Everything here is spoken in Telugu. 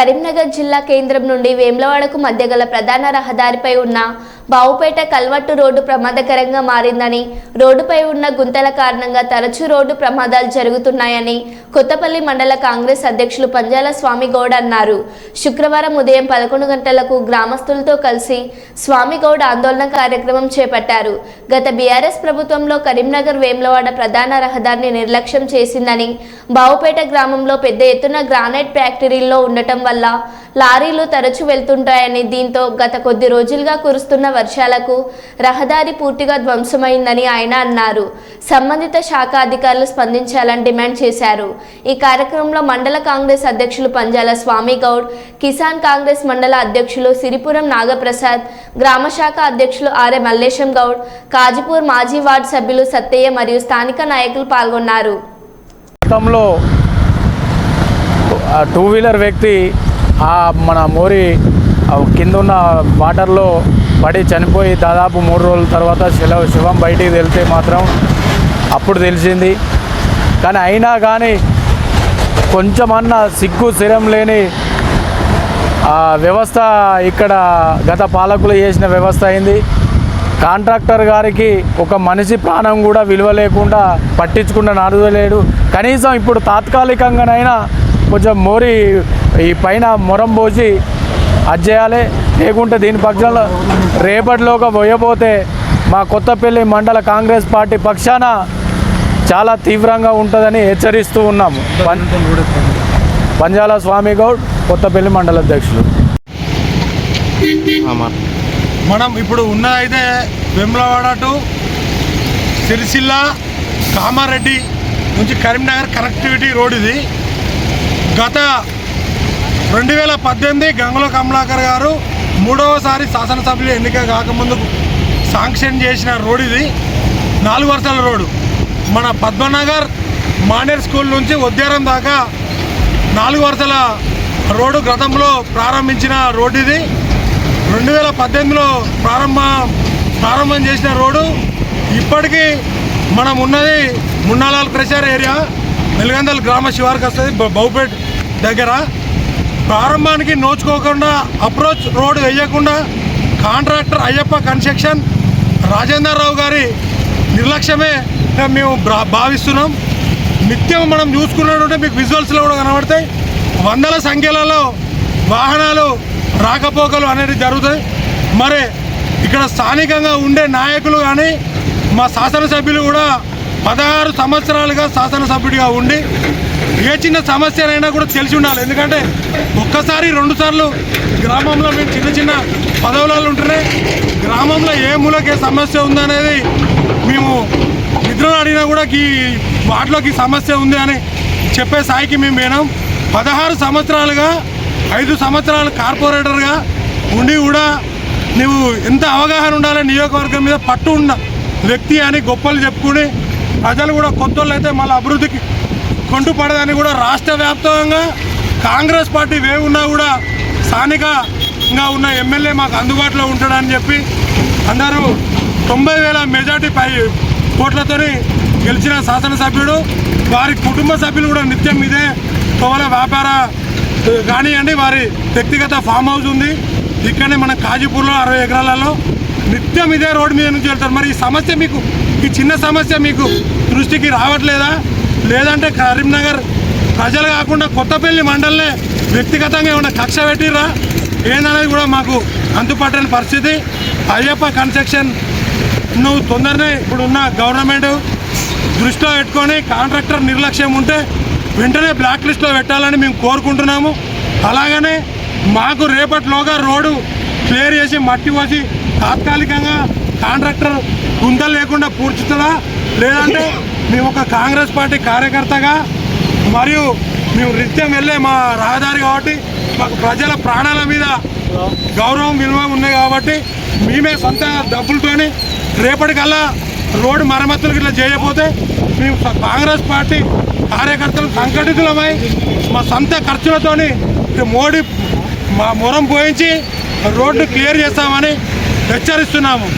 కరీంనగర్ జిల్లా కేంద్రం నుండి వేములవాడకు మధ్య గల ప్రధాన రహదారిపై ఉన్న బావుపేట కల్వట్టు రోడ్డు ప్రమాదకరంగా మారిందని రోడ్డుపై ఉన్న గుంతల కారణంగా తరచూ రోడ్డు ప్రమాదాలు జరుగుతున్నాయని కొత్తపల్లి మండల కాంగ్రెస్ అధ్యక్షులు పంజాల స్వామి గౌడ్ అన్నారు. శుక్రవారం ఉదయం పదకొండు గంటలకు గ్రామస్తులతో కలిసి స్వామిగౌడ్ ఆందోళన కార్యక్రమం చేపట్టారు. గత బీఆర్ఎస్ ప్రభుత్వంలో కరీంనగర్ వేములవాడ ప్రధాన రహదారిని నిర్లక్ష్యం చేసిందని బావుపేట గ్రామంలో పెద్ద ఎత్తున గ్రానైట్ ఫ్యాక్టరీల్లో ఉండటం వల్ల లారీలు తరచూ వెళ్తుంటాయని దీంతో గత కొద్ది రోజులుగా కురుస్తున్న వర్షాలకు రహదారి పూర్తిగా ధ్వంసమైందని ఆయన అన్నారు. సంబంధిత శాఖ అధికారులు స్పందించాలని డిమాండ్ చేశారు. ఈ కార్యక్రమంలో మండల కాంగ్రెస్ అధ్యక్షులు పంజాల స్వామి గౌడ్ కిసాన్ కాంగ్రెస్ మండల అధ్యక్షులు సిరిపురం నాగప్రసాద్ గ్రామ శాఖ అధ్యక్షులు ఆర్ఎ మల్లేశం గౌడ్ కాజిపూర్ మాజీ వార్డు సభ్యులు సత్తయ్య మరియు స్థానిక నాయకులు పాల్గొన్నారు. టూ వీలర్ వ్యక్తి మన మోరి కింద ఉన్న వాటర్లో పడి చనిపోయి దాదాపు మూడు రోజుల తర్వాత శిల శివం బయటికి వెళ్తే మాత్రం అప్పుడు తెలిసింది. కానీ అయినా కానీ కొంచెమన్నా సిగ్గు స్థిరం లేని ఆ వ్యవస్థ ఇక్కడ గత పాలకులు చేసిన వ్యవస్థ అయింది. కాంట్రాక్టర్ గారికి ఒక మనిషి ప్రాణం కూడా విలువ లేకుండా పట్టించుకున్న నడవలేడు కనీసం ఇప్పుడు తాత్కాలికంగానైనా కొంచెం మోరి ఈ పైన మొరం పోసి అది చేయాలి. లేకుంటే దీని పక్షంలో రేపటిలోగా పోయబోతే మా కొత్తపల్లి మండల కాంగ్రెస్ పార్టీ పక్షాన చాలా తీవ్రంగా ఉంటుందని హెచ్చరిస్తూ ఉన్నాము పంజాల స్వామి గౌడ్ కొత్తపల్లి మండల అధ్యక్షులు. మనం ఇప్పుడు ఉన్నదైతే వెమ్లవాడ టు సిరిసిల్ల కామారెడ్డి నుంచి కరీంనగర్ కనెక్టివిటీ రోడ్ ఇది. గత రెండు వేల పద్దెనిమిది గంగుల కమలాకర్ గారు మూడవసారి శాసనసభ్యులు ఎన్నిక కాకముందు శాంక్షన్ చేసిన రోడ్ ఇది. నాలుగు వరుసల రోడ్డు మన పద్మనగర్ మానేర్ స్కూల్ నుంచి ఉద్యారం దాకా నాలుగు వరుసల రోడ్డు గతంలో ప్రారంభించిన రోడ్డు ఇది. రెండు వేల పద్దెనిమిదిలో ప్రారంభ ప్రారంభం చేసిన రోడ్డు ఇప్పటికీ మనం ఉన్నది మున్నాలాల్ ప్రెషర్ ఏరియా. వెలుగందల్ గ్రామ శివారికి వస్తుంది. బ- బౌపేట్ దగ్గర. ప్రారంభానికి నోచుకోకుండా అప్రోచ్ రోడ్ వేయకుండా కాంట్రాక్టర్ అయ్యప్ప కన్స్ట్రక్షన్ రాజేందర్ రావు గారి నిర్లక్ష్యమే మేము భా- భావిస్తున్నాం. నిత్యం మనం చూసుకున్నట్టుంటే మీకు విజువల్స్లో కూడా కనబడతాయి. వందల సంఖ్యలలో వాహనాలు రాకపోకలు అనేది జరుగుతాయి. మరి ఇక్కడ స్థానికంగా ఉండే నాయకులు కానీ మా శాసనసభ్యులు కూడా పదహారు సంవత్సరాలుగా శాసనసభ్యుడిగా ఉండి ఏ చిన్న సమస్యలైనా కూడా తెలిసి ఉండాలి. ఎందుకంటే ఒక్కసారి రెండు సార్లు గ్రామంలో మేము చిన్న చిన్న పదవులలో ఉంటున్నాయి గ్రామంలో ఏ మూలకే సమస్య ఉందనేది మేము నిద్రలు అడిగినా కూడా ఈ వాటిలోకి సమస్య ఉంది అని చెప్పే స్థాయికి మేము పోయినాం. పదహారు సంవత్సరాలుగా ఐదు సంవత్సరాలు కార్పొరేటర్గా ఉండి కూడా నువ్వు ఎంత అవగాహన ఉండాలి నియోజకవర్గం మీద పట్టు ఉన్న వ్యక్తి అని గొప్పలు చెప్పుకుని ప్రజలు కూడా కొత్త అయితే మళ్ళీ అభివృద్ధికి కొంటుపడదని కూడా రాష్ట్ర వ్యాప్తంగా కాంగ్రెస్ పార్టీ వేవున్నా కూడా స్థానికంగా ఉన్న ఎమ్మెల్యే మాకు అందుబాటులో ఉంటాడని చెప్పి అందరూ తొంభై వేల మెజార్టీ పై కోట్లతోని గెలిచిన శాసనసభ్యుడు వారి కుటుంబ సభ్యులు కూడా నిత్యం ఇదే తోవల వ్యాపార కానివ్వండి వారి వ్యక్తిగత ఫామ్ హౌస్ ఉంది. ఇక్కడనే మన కాజీపూర్లో అరవై ఎకరాలలో నిత్యం ఇదే రోడ్డు మీద నుంచి వెళ్తారు. మరి ఈ సమస్య మీకు ఈ చిన్న సమస్య మీకు దృష్టికి రావట్లేదా? లేదంటే కరీంనగర్ ప్రజలు కాకుండా కొత్తపల్లి మండలనే వ్యక్తిగతంగా ఏమైనా కక్ష పెట్టిర్రా? ఏందనేది కూడా మాకు అందుపట్టని పరిస్థితి. అయ్యప్ప కన్స్ట్రక్షన్ నువ్వు తొందరనే ఇప్పుడున్న గవర్నమెంట్ దృష్టిలో పెట్టుకొని కాంట్రాక్టర్ నిర్లక్ష్యం ఉంటే వెంటనే బ్లాక్ లిస్ట్లో పెట్టాలని మేము కోరుకుంటున్నాము. అలాగనే మాకు రేపటిలోగా రోడ్డు క్లియర్ చేసి మట్టి పోసి తాత్కాలికంగా కాంట్రాక్టర్ గుంతలు లేకుండా పూడ్చుతుందా? లేదంటే మేము ఒక కాంగ్రెస్ పార్టీ కార్యకర్తగా మరియు మేము నిత్యం వెళ్ళే మా రహదారి కాబట్టి మాకు ప్రజల ప్రాణాల మీద గౌరవం విలువ ఉన్నాయి కాబట్టి మేమే సొంత డబ్బులతోని రేపటికల్లా రోడ్డు మరమ్మతులు ఇట్లా చేయకపోతే మేము కాంగ్రెస్ పార్టీ కార్యకర్తలు సంఘటితులమై మా సొంత ఖర్చులతోని మోడీ మా మొరం పోయించి రోడ్డు క్లియర్ చేస్తామని హెచ్చరిస్తున్నాము.